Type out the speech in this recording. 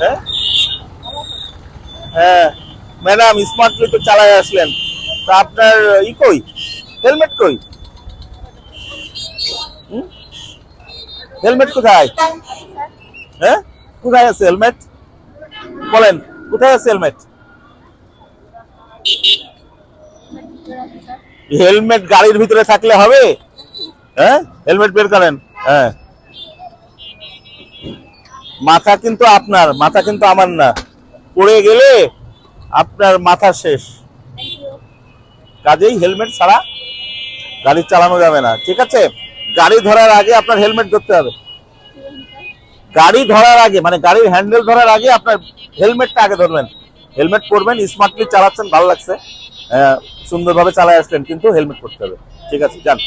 হ্যাঁ? হ্যাঁ। Madam smartly তো চালায় আসলেন। তা আপনার ই কই? হেলমেট কই? হেলমেট কোথায়? হ্যাঁ? কোথায় আছে হেলমেট? বলেন, কোথায় আছে হেলমেট? হেলমেট গাড়ির ভিতরে থাকলে হবে? হ্যাঁ? হেলমেট বের করেন। হ্যাঁ। মাথা কিন্তু আপনার মাথা কিন্তু আমার না। পড়ে গেলে আপনার মাথা শেষ। কাজেই হেলমেট ছাড়া গাড়ি চালানো যাবে না ঠিক আছে? গাড়ি ধরার আগে আপনার হেলমেট ধরতে হবে। গাড়ি ধরার আগে মানে গাড়ির হ্যান্ডেল ধরার আগে আপনার হেলমেটটা আগে ধরবেন। হেলমেট পরবেন স্মার্টলি চালাচ্ছেন ভালো লাগছে। আহ, সুন্দরভাবে চালায় আসলেন কিন্তু হেলমেট পরতে হবে। ঠিক আছে যান।